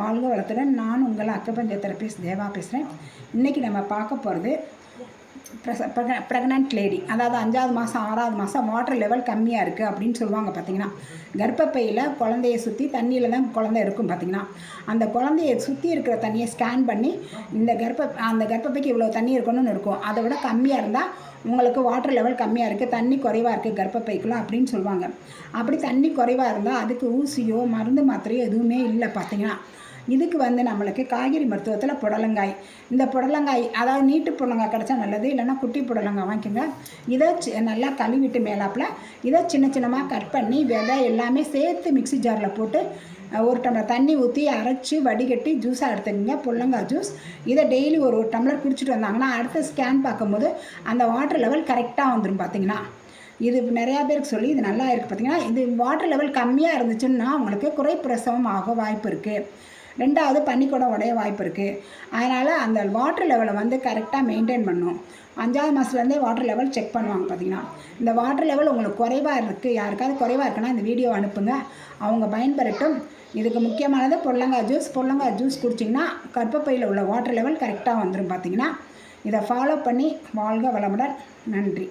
வாழ்க வளத்துடன். நான் உங்கள் அக்கபஞ்ச தெரபிஸ்ட் தேவா பேசுகிறேன் இன்றைக்கி நம்ம பார்க்க போகிறது ப்ரெக்னென்ட் லேடி அதாவது அஞ்சாவது மாதம் ஆறாவது மாதம் வாட்டர் லெவல் கம்மியாக இருக்குது அப்படின்னு சொல்லுவாங்க பார்த்தீங்கன்னா கர்ப்பப்பையில் குழந்தைய சுற்றி தண்ணியில் தான் குழந்தை இருக்கும் பார்த்தீங்கன்னா அந்த குழந்தைய சுற்றி இருக்கிற தண்ணியை ஸ்கேன் பண்ணி இந்த கர்ப்ப அந்த கர்ப்பப்பைக்கு இவ்வளோ தண்ணி இருக்கணும்னு இருக்கும். அதை விட கம்மியாக இருந்தால் உங்களுக்கு வாட்டர் லெவல் கம்மியாக இருக்குது தண்ணி குறைவாக இருக்குது கர்ப்பப்பைக்குள்ளே அப்படின்னு சொல்லுவாங்க. அப்படி தண்ணி குறைவாக இருந்தால் அதுக்கு ஊசியோ மருந்து மாத்திரையோ எதுவுமே இல்லை பார்த்தீங்கன்னா இதுக்கு வந்து நம்மளுக்கு காய்கறி மருத்துவத்தில் புடலங்காய். இந்த புடலங்காய் அதாவது நீட்டு புடலங்காய் கிடச்சா நல்லது இல்லைன்னா குட்டி புடலங்காய் வாங்கிக்கோங்க. இதை நல்லா கழுவிட்டு மேலாப்பில் இதை சின்ன சின்னமாக கட் பண்ணி விதை எல்லாமே சேர்த்து மிக்ஸி ஜாரில் போட்டு ஒரு டம்ளர் தண்ணி ஊற்றி அரைச்சி வடிகட்டி ஜூஸாக எடுத்துக்கங்க புடலங்காய் ஜூஸ் இதை டெய்லி ஒரு ஒரு டம்ளர் குடிச்சிட்டு வந்தாங்கன்னா அடுத்த ஸ்கேன் பார்க்கும்போது அந்த வாட்டர் லெவல் கரெக்டாக வந்துடும் பார்த்தீங்கன்னா இது நிறையா பேருக்கு சொல்லி இது நல்லா இருக்குது பார்த்தீங்கன்னா இது வாட்டர் லெவல் கம்மியாக இருந்துச்சுன்னா அவங்களுக்கு குறை பிரசவம் ஆக வாய்ப்பு இருக்குது ரெண்டாவது பன்னிக்கூடம் உடைய வாய்ப்பு இருக்குது அதனால் அந்த வாட்டர் லெவலை வந்து கரெக்டாக மெயின்டைன் பண்ணும். அஞ்சாவது மாதத்துலேருந்தே வாட்டர் லெவல் செக் பண்ணுவாங்க பார்த்தீங்கன்னா இந்த வாட்டர் லெவல் உங்களுக்கு குறைவாக இருக்குது யாருக்காவது குறைவாக இருக்குன்னா இந்த வீடியோ அனுப்புங்க. அவங்க பயன்பெறட்டும். இதுக்கு முக்கியமானது புடலங்காய் ஜூஸ் பொடலங்காய் ஜூஸ் குடிச்சிங்கன்னா கர்ப்பப்பையில் உள்ள வாட்டர் லெவல் கரெக்டாக வந்துடும் பார்த்தீங்கன்னா இதை ஃபாலோ பண்ணி வாழ்க வளமுடன். நன்றி.